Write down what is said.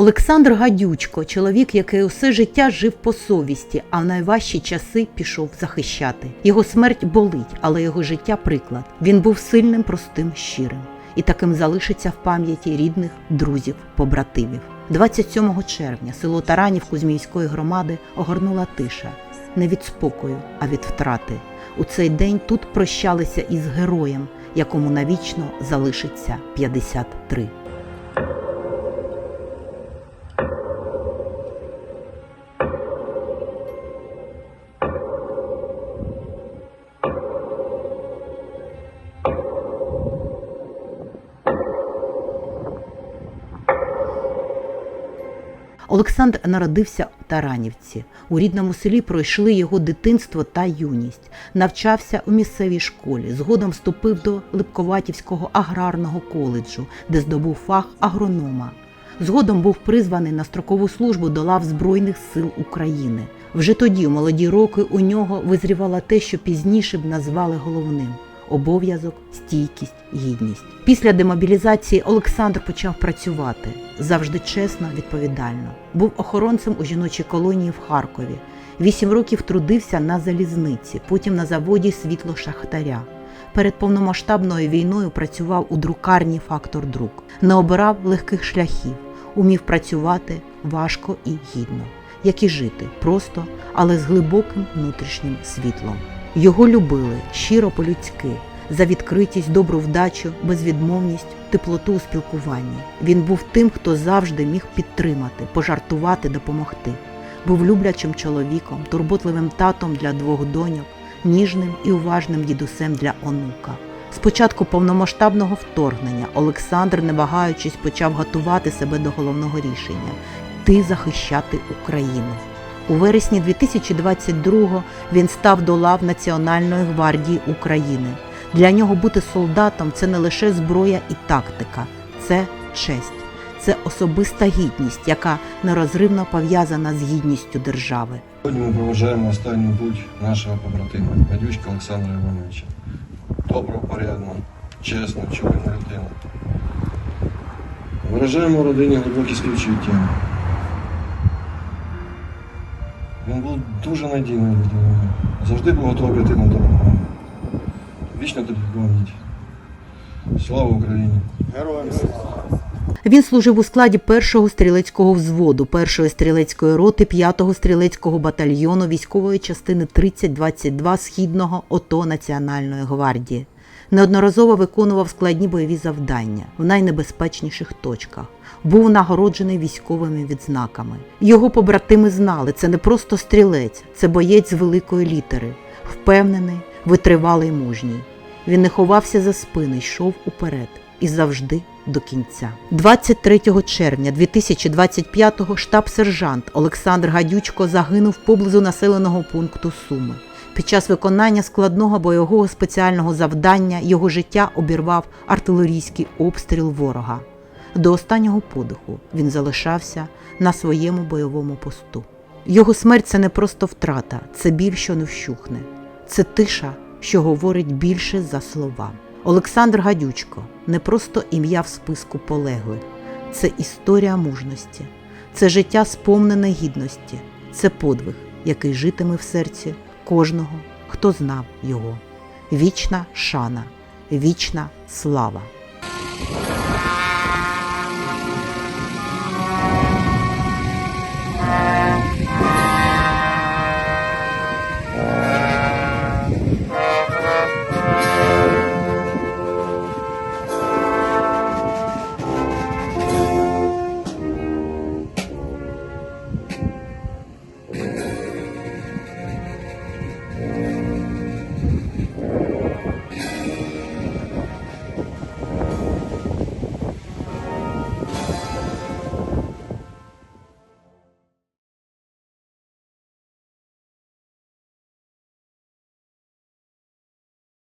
Олександр Гадючко, чоловік, який усе життя жив по совісті, а в найважчі часи пішов захищати. Його смерть болить, але його життя приклад. Він був сильним, простим, щирим. І таким залишиться в пам'яті рідних, друзів, побратимів. 27 червня село Таранів Кузьмівської громади огорнула тиша не від спокою, а від втрати. У цей день тут прощалися із героєм, якому навічно залишиться 53. Олександр народився у Таранівці. У рідному селі пройшли його дитинство та юність. Навчався у місцевій школі. Згодом вступив до Липковатівського аграрного коледжу, де здобув фах агронома. Згодом був призваний на строкову службу до лав Збройних сил України. Вже тоді, у молоді роки, у нього визрівало те, що пізніше б назвали головним обов'язок, стійкість, гідність. Після демобілізації Олександр почав працювати завжди чесно, відповідально. Був охоронцем у жіночій колонії в Харкові. Вісім років трудився на залізниці, потім на заводі світло шахтаря. Перед повномасштабною війною працював у друкарні Фактор Друк. Не обирав легких шляхів, умів працювати важко і гідно, як і жити просто, але з глибоким внутрішнім світлом. Його любили щиро по-людськи, за відкритість, добру вдачу, безвідмовність, теплоту у спілкуванні. Він був тим, хто завжди міг підтримати, пожартувати, допомогти. Був люблячим чоловіком, турботливим татом для двох доньок, ніжним і уважним дідусем для онука. З початку повномасштабного вторгнення Олександр, не вагаючись, почав готувати себе до головного рішення йти захищати Україну. У вересні 2022-го він став до лав Національної гвардії України. Для нього бути солдатом це не лише зброя і тактика, це честь, це особиста гідність, яка нерозривно пов'язана з гідністю держави. Сьогодні ми проважаємо останню путь нашого побратима, Гадючка Олександра Івановича. Добро, порядно, чесно, чуйну людину. Виражаємо родині глибокі співчуття. Він був дуже надійною людиною. Завжди був готовий прийти на допомогу. Вічно тобі пам'ять. Слава Україні! Героям слава! Він служив у складі першого стрілецького взводу, першої стрілецької роти, п'ятого стрілецького батальйону військової частини 3022 Східного ОТО Національної гвардії. Неодноразово виконував складні бойові завдання в найнебезпечніших точках. Був нагороджений військовими відзнаками. Його побратими знали, це не просто стрілець, це боєць з великої літери, впевнений, витривалий мужній. Він не ховався за спини, йшов уперед і завжди до кінця. 23 червня 2025-го штаб-сержант Олександр Гадючко загинув поблизу населеного пункту Суми. Під час виконання складного бойового спеціального завдання його життя обірвав артилерійський обстріл ворога. До останнього подиху він залишався на своєму бойовому посту. Його смерть це не просто втрата, це біль, що не вщухне, це тиша, що говорить більше за слова. Олександр Гадючко не просто ім'я в списку полеглих, це історія мужності, це життя сповнене гідності, це подвиг, який житиме в серці кожного, хто знав його. Вічна шана, вічна слава.